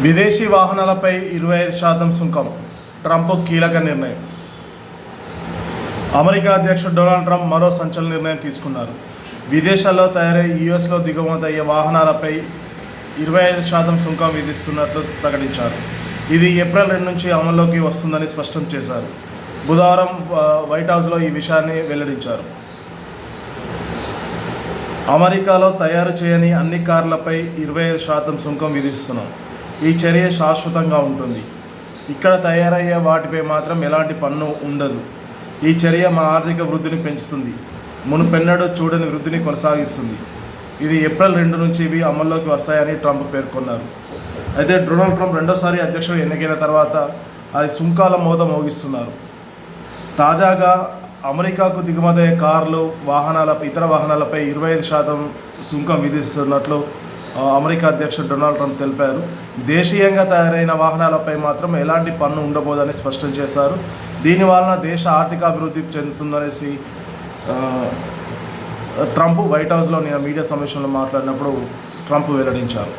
విదేశీ వాహనాలపై ఇరవై ఐదు శాతం సుంకం. ట్రంప్ కీలక నిర్ణయం. అమెరికా అధ్యక్షుడు డొనాల్డ్ ట్రంప్ మరో సంచలన నిర్ణయం తీసుకున్నారు. విదేశాల్లో తయారై యుఎస్లో దిగుమతి అయ్యే వాహనాలపై ఇరవై ఐదు శాతం సుంకం విధిస్తున్నట్లు ప్రకటించారు. ఇది ఏప్రిల్ రెండు నుంచి అమల్లోకి వస్తుందని స్పష్టం చేశారు. బుధవారం వైట్ హౌస్లో ఈ విషయాన్ని వెల్లడించారు. అమెరికాలో తయారు చేయని అన్ని కార్లపై ఇరవై ఐదు శాతం సుంకం విధిస్తున్నాం. ఈ చర్య శాశ్వతంగా ఉంటుంది. ఇక్కడ తయారయ్యే వాటిపై మాత్రం ఎలాంటి పన్ను ఉండదు. ఈ చర్య మా ఆర్థిక వృద్ధిని పెంచుతుంది. మునుపెన్నడూ చూడని వృద్ధిని కొనసాగిస్తుంది. ఇది ఏప్రిల్ రెండు నుంచి ఇవి అమల్లోకి వస్తాయని ట్రంప్ పేర్కొన్నారు. అయితే డొనాల్డ్ ట్రంప్ రెండోసారి అధ్యక్షుడు ఎన్నికైన తర్వాత అది సుంకాల మోత మోగిస్తున్నారు. తాజాగా అమెరికాకు దిగుమతయ్యే కార్లు వాహనాల ఇతర వాహనాలపై ఇరవై ఐదు శాతం సుంకం విధిస్తున్నట్లు అమెరికా అధ్యక్షుడు డొనాల్డ్ ట్రంప్ తెలిపారు. దేశీయంగా తయారైన వాహనాలపై మాత్రం ఎలాంటి పన్ను ఉండబోదని స్పష్టం చేశారు. దీని వలన దేశ ఆర్థిక అభివృద్ధి చెందుతుందనేసి ట్రంప్ వైట్ హౌస్లో నిన్న మీడియా సమావేశంలో మాట్లాడినప్పుడు ట్రంప్ వెల్లడించారు.